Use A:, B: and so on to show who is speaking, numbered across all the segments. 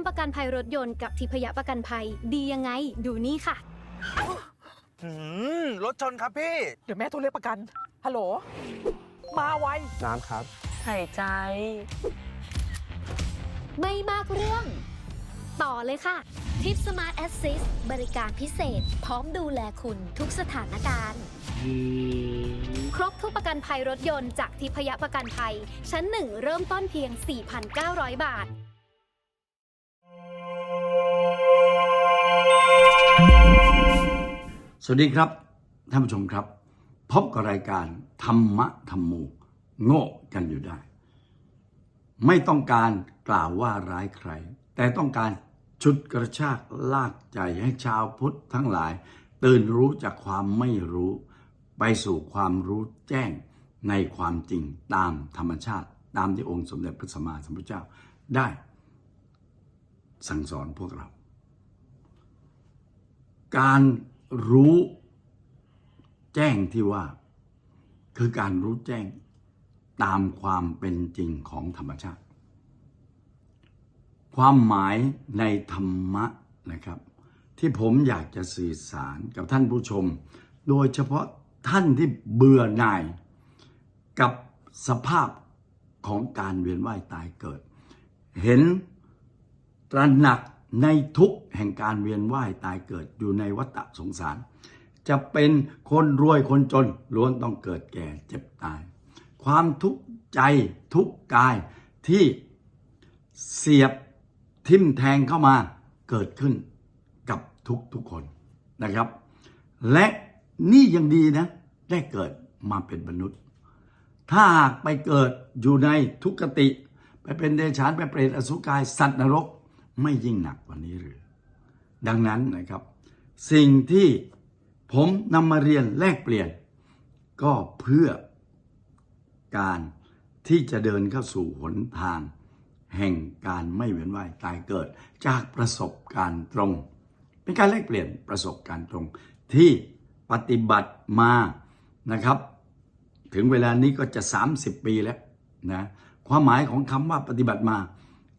A: ำประกันภัยรถยนต์กับทิพยประกันภัย ดียังไง ดูนี่ค่ะ
B: หืมรถชนครับพี่
C: เดี๋ยวแม่โทรเรียกประกัน ฮัลโหล มาไว
D: น้ำครับ
E: หายใจ
A: ไม่มากเรื่อง ต่อเลยค่ะ ทิปสมาร์ทแอสซิสบริการพิเศษ พร้อมดูแลคุณทุกสถานการณ์ ครบทุกประกันภัยรถยนต์จากทิพยประกันภัย ชั้นหนึ่งเริ่มต้นเพียง 4,900 บาท
F: สวัสดีครับ ท่านผู้ชมครับ พบกับรายการธรรมะธรรมูโง่กันอยู่ได้ ไม่ต้องการกล่าวว่าร้ายใคร แต่ต้องการชุดกระชากลากใจให้ชาวพุทธทั้งหลาย ตื่นรู้จากความไม่รู้ ไปสู่ความรู้แจ้งในความจริงตามธรรมชาติ ตามที่องค์สมเด็จพระสัมมาสัมพุทธเจ้าได้ สั่งสอนพวกเรา การ รู้แจ้งที่ว่า คือการรู้แจ้งตามความเป็นจริงของธรรมชาติ ความหมายในธรรมะนะครับ ที่ผมอยากจะสื่อสารกับท่านผู้ชม โดยเฉพาะท่านที่เบื่อหน่าย กับสภาพของการเวียนว่ายตายเกิด เห็นตระหนัก ในทุกแห่งการเวียนว่ายตายเกิดอยู่ในวัฏสงสาร จะเป็นคนรวยคนจนล้วนต้องเกิดแก่เจ็บตาย ความทุกข์ใจทุกข์กายที่เสียบทิ่มแทงเข้ามาเกิดขึ้นกับทุกทุกคนนะครับ และนี่ยังดีนะ ได้เกิดมาเป็นมนุษย์ ถ้าหากไปเกิดอยู่ในทุกขติ ไปเป็นเดรัจฉานไปเปรตอสุกายสัตว์นรก ไม่ยิ่งหนักกว่านี้หรือ ดังนั้นนะครับ สิ่งที่ผมนำมาเรียนแลกเปลี่ยน ก็เพื่อการที่จะเดินเข้าสู่หนทาง แห่งการไม่เวียนว่ายตายเกิด จากประสบการณ์ตรง เป็นการแลกเปลี่ยนประสบการณ์ตรง ที่ปฏิบัติมานะครับ ถึงเวลานี้ก็จะ 30 ปีแล้วนะความหมายของคำว่าปฏิบัติมา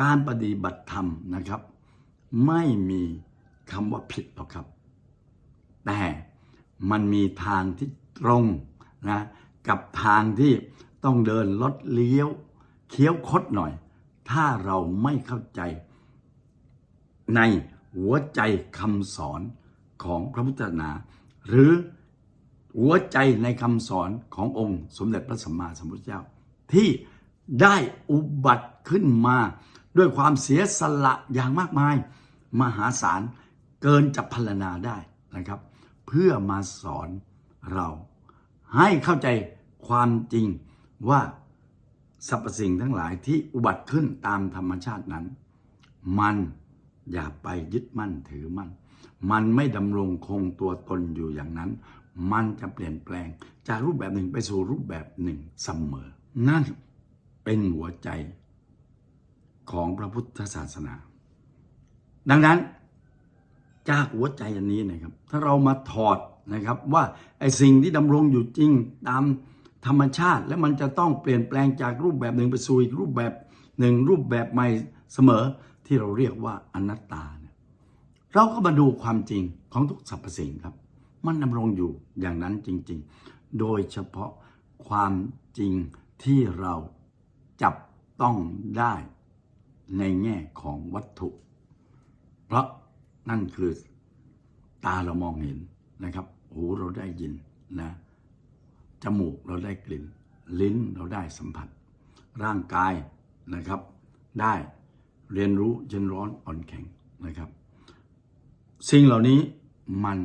F: การปฏิบัติธรรมนะครับ ไม่มีคำว่าผิดหรอกครับ แต่มันมีทางที่ตรงนะกับทางที่ต้องเดินลดเลี้ยว เคี้ยวคดหน่อย ถ้าเราไม่เข้าใจ ในหัวใจคำสอนของพระพุทธศาสนา หรือหัวใจในคำสอนขององค์สมเด็จพระสัมมาสัมพุทธเจ้า ที่ได้อุบัติขึ้นมา ด้วยความเสียสละอย่างมากมาย มหาศาลเกินจะพรรณนาได้นะครับ เพื่อมาสอนเราให้เข้าใจความจริงว่าสรรพสิ่งทั้งหลายที่อุบัติขึ้นตามธรรมชาตินั้น มันอย่าไปยึดมั่นถือมั่น มันไม่ดำรงคงตัวตนอยู่อย่างนั้น มันจะเปลี่ยนแปลงจากรูปแบบหนึ่งไปสู่รูปแบบหนึ่งเสมอ นั่นเป็นหัวใจ ของพระพุทธศาสนา ดังนั้น จากหัวใจอันนี้นะครับ ถ้าเรามาถอดนะครับว่าไอ้สิ่งที่ดำรงอยู่จริงตามธรรมชาติ และมันจะต้องเปลี่ยนแปลงจากรูปแบบหนึ่งไปสู่อีกรูปแบบหนึ่งรูปแบบใหม่เสมอที่เราเรียกว่าอนัตตาเนี่ยเราก็มาดูความจริงของทุกสรรพสิ่งครับ มันดำรงอยู่อย่างนั้นจริง ๆ โดยเฉพาะความจริงที่เราจับต้องได้ ในแง่ของวัตถุ เพราะนั่นคือตาเรามองเห็นนะครับหูเราได้ยินนะจมูกเราได้กลิ่น ลิ้นเราได้สัมผัส ร่างกายนะครับ ได้เรียนรู้เย็นร้อนอ่อนแข็งนะครับ สิ่งเหล่านี้มัน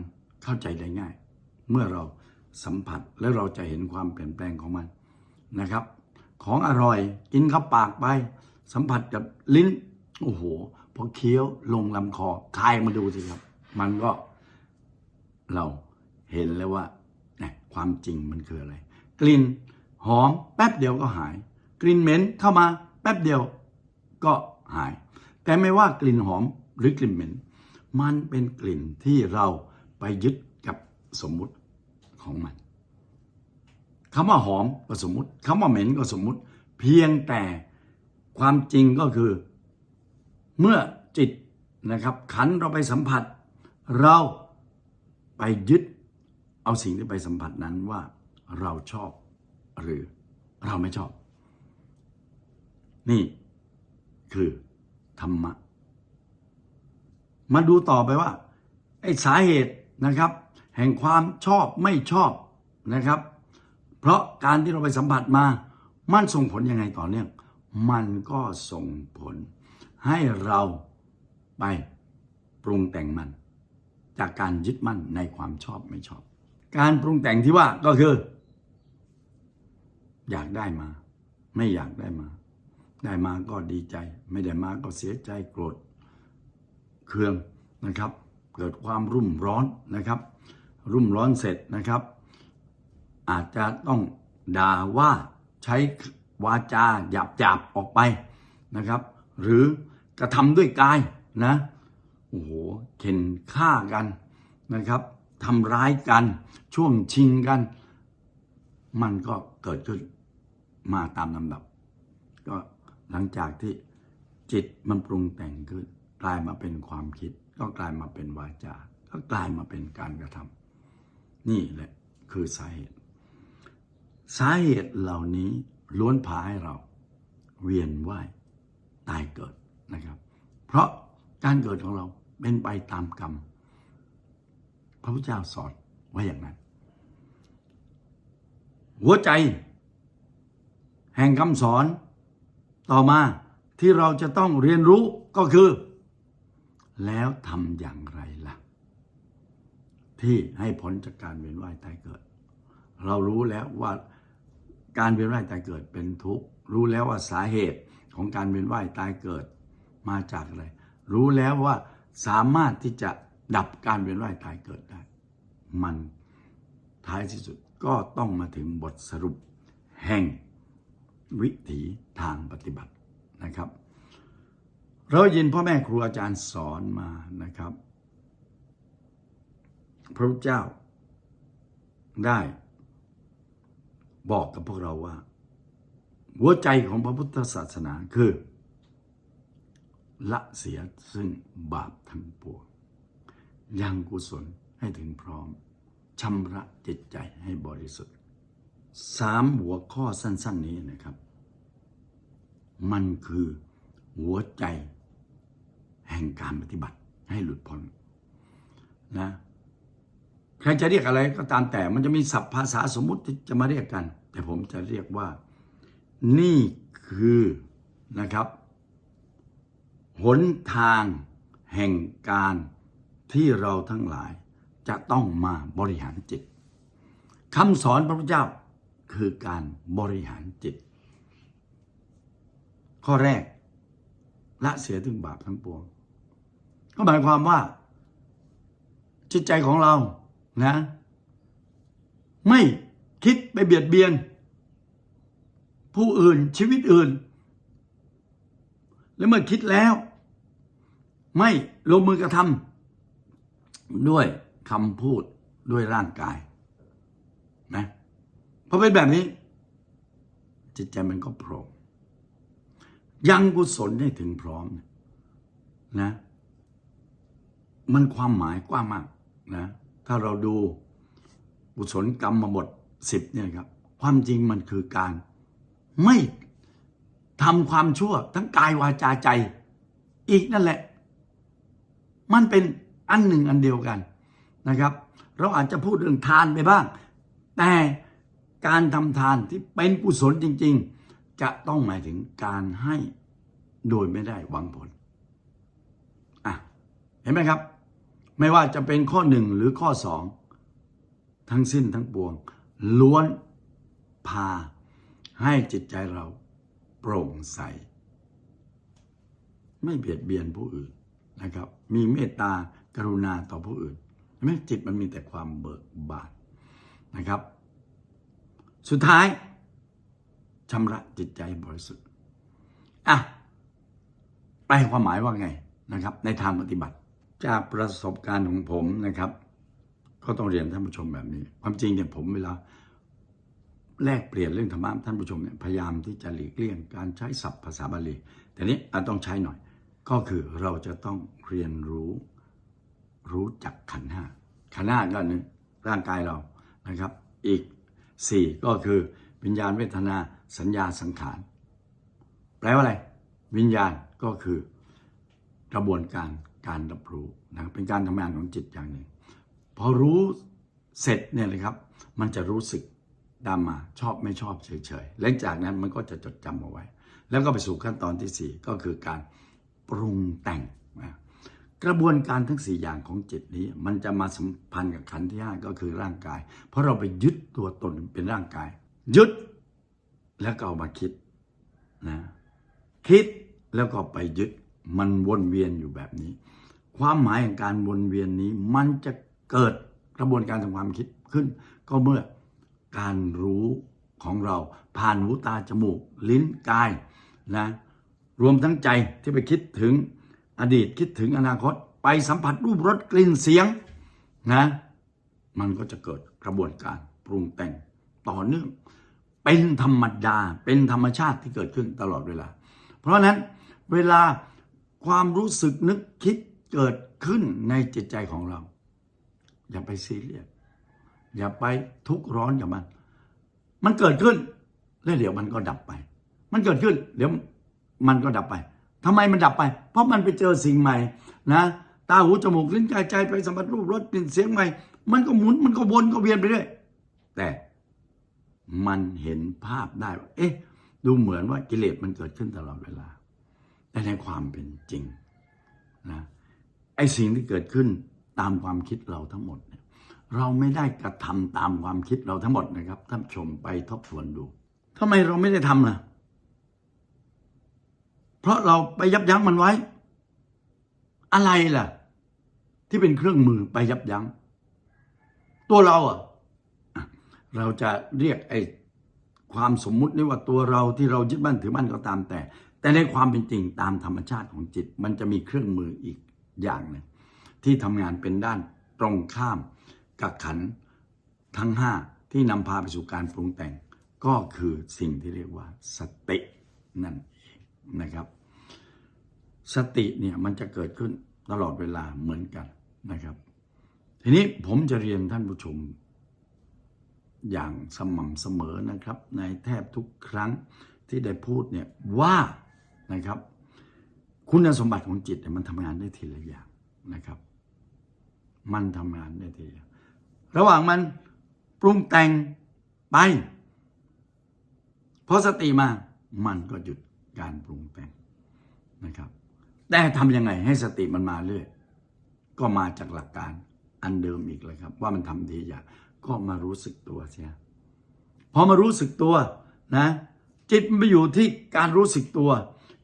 F: เข้าใจได้ง่าย เมื่อเราสัมผัสและเราจะเห็นความเปลี่ยนแปลงของมันนะครับ ของอร่อยกินเข้าปากไป สัมผัสกับลิ้น โอ้โหพอเคี้ยวลงลำคอคายมาดูสิครับ มันก็เราเห็นแล้วว่าความจริงมันคืออะไร กลิ่นหอมแป๊บเดียวก็หาย กลิ่นเหม็นเข้ามาแป๊บเดียวก็หาย แต่ไม่ว่ากลิ่นหอมหรือกลิ่นเหม็น มันเป็นกลิ่นที่เราไปยึดกับสมมุติของมันคำว่าหอมก็สมมุติคำว่าเหม็นก็สมมุติ เพียงแต่ ความจริงก็คือ เมื่อจิตนะครับ ขันเราไปสัมผัส เราไปยึดเอาสิ่งที่ไปสัมผัสนั้นว่าเราชอบหรือเราไม่ชอบ นี่คือธรรมะ มาดูต่อไปว่าไอ้สาเหตุนะครับ แห่งความชอบไม่ชอบนะครับ เพราะการที่เราไปสัมผัสมา มันส่งผลยังไงต่อเนื่อง มันก็ส่งผล ให้เราไปปรุงแต่งมัน จากการยึดมั่นในความชอบไม่ชอบ การปรุงแต่งที่ว่าก็คือ อยากได้มา ไม่อยากได้มา ได้มาก็ดีใจ ไม่ได้มาก็เสียใจโกรธเคืองนะครับ เกิดความรุ่มร้อนนะครับ รุ่มร้อนเสร็จนะครับ อาจจะต้องด่าว่าใช้ วาจาหยาบหยาบออกไปนะครับ หรือกระทำด้วยกายนะโอ้โหเข็นฆ่ากันนะครับทำร้ายกันช่วงชิงกัน มันก็เกิดขึ้นมาตามลำดับ ก็หลังจากที่จิตมันปรุงแต่งขึ้นกลายมาเป็นความคิด ก็กลายมาเป็นวาจา ก็กลายมาเป็นการกระทำนี่แหละคือสาเหตุ สาเหตุเหล่านี้ ล้วนพาให้เราเวียนว่ายตายเกิดนะครับ เพราะการเกิดของเราเป็นไปตามกรรม พระพุทธเจ้าสอนไว้อย่างนั้น หัวใจ แห่งคำสอนต่อมาที่เราจะต้องเรียนรู้ก็คือ แล้วทำอย่างไรล่ะ ที่ให้ผลจากการเวียนว่ายตายเกิด เรารู้แล้วว่า การเวียนว่ายตายเกิดเป็นทุกข์รู้แล้วว่าสาเหตุของการเวียนว่ายตายเกิดมาจากอะไร รู้แล้วว่าสามารถที่จะดับการเวียนว่ายตายเกิดได้ มันท้ายที่สุดก็ต้องมาถึงบทสรุปแห่งวิถีทางปฏิบัตินะครับ เรายินพ่อแม่ครูอาจารย์สอนมานะครับ พระพุทธเจ้าได้ บอกกับพวกเราว่า หัวใจของพระพุทธศาสนาคือ ละเสียซึ่งบาปทั้งปวงยังกุศลให้ถึงพร้อมชำระจิตใจให้บริสุทธิ์สามหัวข้อสั้น ๆนี้นะครับ มันคือหัวใจแห่งการปฏิบัติให้หลุดพ้นนะ ใครจะเรียกอะไรก็ตามแต่ มันจะมีศัพท์ภาษาสมมุติที่จะมาเรียกกัน แต่ผมจะเรียกว่า นี่คือนะครับ หนทางแห่งการที่เราทั้งหลายจะต้องมาบริหารจิตคำสอนพระพุทธเจ้าคือการบริหารจิต ข้อแรก ละเสียถึงบาปทั้งปวงก็หมายความว่า จิตใจของเรา นะ ไม่คิดไปเบียดเบียน ผู้อื่นชีวิตอื่น และเมื่อคิดแล้ว ไม่ลงมือกระทำด้วยคำพูดด้วยร่างกายนะพอเป็นแบบนี้ จิตใจมันก็โปร่งยังกุศลให้ถึงพร้อมนะ มันความหมายกว้างมากนะ ถ้าเราดูกุศลกรรมมาบทสิบเนี่ยครับ ความจริงมันคือการ ไม่ทำความชั่ว ทั้งกายวาจาใจ อีกนั่นแหละ มันเป็นอันหนึ่งอันเดียวกันนะครับ เราอาจจะพูดเรื่องทานไปบ้าง แต่การทำทานที่เป็นกุศลจริง ๆ จะต้องหมายถึงการให้โดยไม่ได้หวังผลอะเห็นไหมครับ ไม่ว่าจะเป็นข้อหนึ่งหรือข้อสองทั้งสิ้นทั้งปวง ล้วนพาให้จิตใจเราโปร่งใส ไม่เบียดเบียนผู้อื่นนะครับ มีเมตตากรุณาต่อผู้อื่นไหมจิตมันมีแต่ความเบิกบานนะครับ สุดท้ายชำระจิตใจบริสุทธิ์อะแปลความหมายว่าไงนะครับ ในทางปฏิบัติ จากประสบการณ์ของผมนะครับ ก็ต้องเรียนท่านผู้ชมแบบนี้ ความจริงเนี่ยผมเวลาแลกเปลี่ยนเรื่องธรรมะท่านผู้ชมเนี่ยพยายามที่จะหลีกเลี่ยงการใช้ศัพท์ภาษาบาลี แต่นี้อาจต้องใช้หน่อย ก็คือเราจะต้องเรียนรู้รู้จักขันห้าขันห้าก็หนึ่งร่างกายเรานะครับ อีกสี่ก็คือวิญญาณเวทนาสัญญาสังขารแปลว่าอะไร วิญญาณก็คือกระบวนการ การรับรู้นะครับเป็นการทำงานของจิตอย่างหนึ่งพอรู้เสร็จเนี่ยนะครับ มันจะรู้สึกตามมาชอบไม่ชอบเฉยๆและจากนั้นมันก็จะจดจำเอาไว้ แล้วก็ไปสู่ขั้นตอนที่สี่ก็คือการปรุงแต่งนะกระบวนการทั้งสี่อย่างของจิตนี้ มันจะมาสัมพันธ์กับขันธ์ที่ห้าก็คือร่างกาย เพราะเราไปยึดตัวตนเป็นร่างกาย ยึดแล้วก็เอามาคิดนะคิดแล้วก็ไปยึด มันวนเวียนอยู่แบบนี้ ความหมายของการวนเวียนนี้มันจะเกิดกระบวนการทางความคิดขึ้น ก็เมื่อการรู้ของเราผ่านหูตาจมูก ลิ้นกายนะรวมทั้งใจที่ไปคิดถึงอดีตคิดถึงอนาคต ไปสัมผัสรูปรสกลิ่นเสียงนะมันก็จะเกิดกระบวนการปรุงแต่งต่อเนื่อง เป็นธรรมดาเป็นธรรมชาติที่เกิดขึ้นตลอดเวลา เพราะนั้นเวลา ความรู้สึกนึกคิดเกิดขึ้นในจิตใจของเรา อย่าไปซีเรียสอย่าไปทุกข์ร้อนกับมัน มันเกิดขึ้น แล้วเดี๋ยวมันก็ดับไป มันเกิดขึ้น เดี๋ยวมันก็ดับไปทำไมมันดับไป เพราะมันไปเจอสิ่งใหม่ นะตาหูจมูกลิ้นกายใจไปสัมผัสรูปรสกลิ่นเสียงใหม่ มันก็หมุนมันก็วนก็เวียนไปเรื่อยแต่มันเห็นภาพได้ว่าเอ๊ะ ดูเหมือนว่ากิเลสมันเกิดขึ้นตลอดเวลา แต่ในความเป็นจริงนะไอ้สิ่งที่เกิดขึ้นตามความคิดเราทั้งหมดเนี่ยเราไม่ได้กระทำตามความคิดเราทั้งหมดนะครับท่านชมไปทบทวนดูทำไมเราไม่ได้ทำล่ะ เพราะเราไปยับยั้งมันไว้ อะไรล่ะ ที่เป็นเครื่องมือไปยับยั้ง ตัวเราอะเราจะเรียกไอ้ความสมมุตินี่ว่าตัวเราที่เรายึดมั่นถือมั่นก็ตามแต่ แต่ในความเป็นจริงตามธรรมชาติของจิต มันจะมีเครื่องมืออีกอย่างหนึ่งที่ทำงานเป็นด้านตรงข้ามกับขันทั้งห้าที่นำพาไปสู่การปรุงแต่ง ก็คือสิ่งที่เรียกว่าสตินั่นเองนะครับ สติเนี่ยมันจะเกิดขึ้นตลอดเวลาเหมือนกันนะครับ ทีนี้ผมจะเรียนท่านผู้ชมอย่างสม่ำเสมอนะครับ ในแทบทุกครั้งที่ได้พูดเนี่ยว่า นะครับ คุณสมบัติของจิตมันทำงานได้ทีละอย่างนะครับ มันทำงานได้ทีละอย่างระหว่างมันปรุงแต่งไปพอสติมามันก็หยุดการปรุงแต่งนะครับ แต่ทำยังไงให้สติมันมาเรื่อยก็มาจากหลักการอันเดิมอีกเลยครับ ว่ามันทำดีอย่างก็มารู้สึกตัวเสียพอมารู้สึกตัวนะ จิตมันไปอยู่ที่การรู้สึกตัว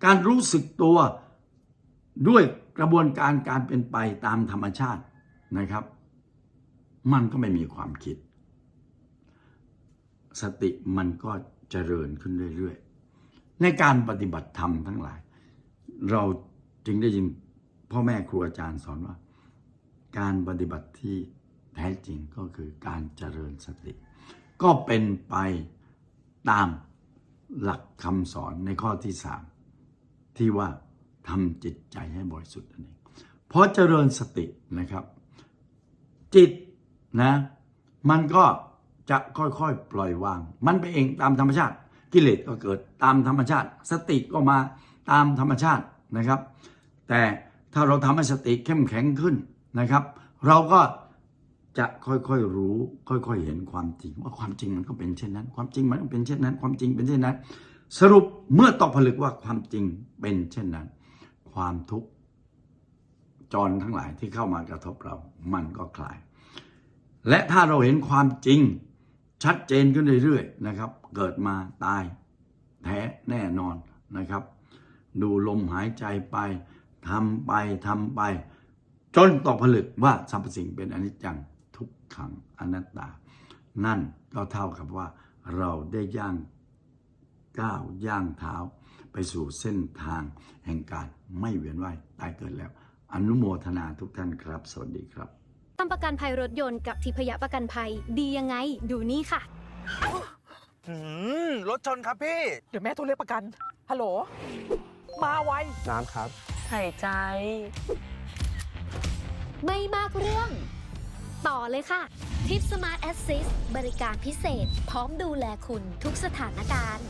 F: การรู้สึกตัวด้วยกระบวนการการเป็นไปตามธรรมชาตินะครับ มันก็ไม่มีความคิด สติมันก็เจริญขึ้นเรื่อยๆ ในการปฏิบัติธรรมทั้งหลาย เราจึงได้ยินพ่อแม่ครูอาจารย์สอนว่า การปฏิบัติที่แท้จริงก็คือการเจริญสติ ก็เป็นไปตามหลักคำสอนในข้อที่สาม ที่ว่าทำจิตใจให้บริสุทธิ์นั่นเองเพราะเจริญสตินะครับ จิตนะมันก็จะค่อยๆ ปล่อยวาง มันไปเองตามธรรมชาติ กิเลสก็เกิดตามธรรมชาติ สติก็มาตามธรรมชาตินะครับ แต่ถ้าเราทำให้สติเข้มแข็งขึ้นนะครับ เราก็จะค่อยๆรู้ ค่อยๆเห็นความจริง ว่าความจริงมันก็เป็นเช่นนั้น ความจริงมันก็เป็นเช่นนั้น ความจริงเป็นเช่นนั้น สรุปเมื่อตกผลึกว่าความจริงเป็นเช่นนั้น ความทุกข์จรทั้งหลายที่เข้ามากระทบเรา มันก็คลาย และถ้าเราเห็นความจริงชัดเจนขึ้นเรื่อยๆนะครับ เกิดมาตายแท้แน่นอนนะครับ ดูลมหายใจไปทำไปทำไป จนตกผลึกว่าสรรพสิ่งเป็นอนิจจังทุกขังอนัตตา นั่นก็เท่ากับว่าเราได้ย่าง ก้าวย่างเท้า ไปสู่เส้นทางแห่งการไม่เวียนว่ายตายเกิดแล้ว อนุโมทนาทุกท่านครับ สวัสดีครับ
A: ทำประกันภัยรถยนต์กับทิพยประกันภัยดียังไง ดูนี่ค่ะ
B: หืมรถชนครับพี่
C: เดี๋ยวแม่โทรเรียกประกัน ฮัลโหล มาไว
D: น้ำครับใส่ใจ
A: ไม่มากเรื่อง ต่อเลยค่ะ ทิปสมาร์ทแอสซิสบริการพิเศษ พร้อมดูแลคุณทุกสถานการณ์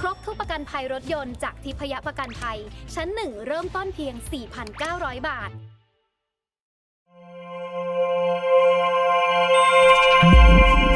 A: ครบทุกประกันภัยรถยนต์จากทิพยประกันภัย ชั้นหนึ่งเริ่มต้นเพียง 4,900 บาท Thank you.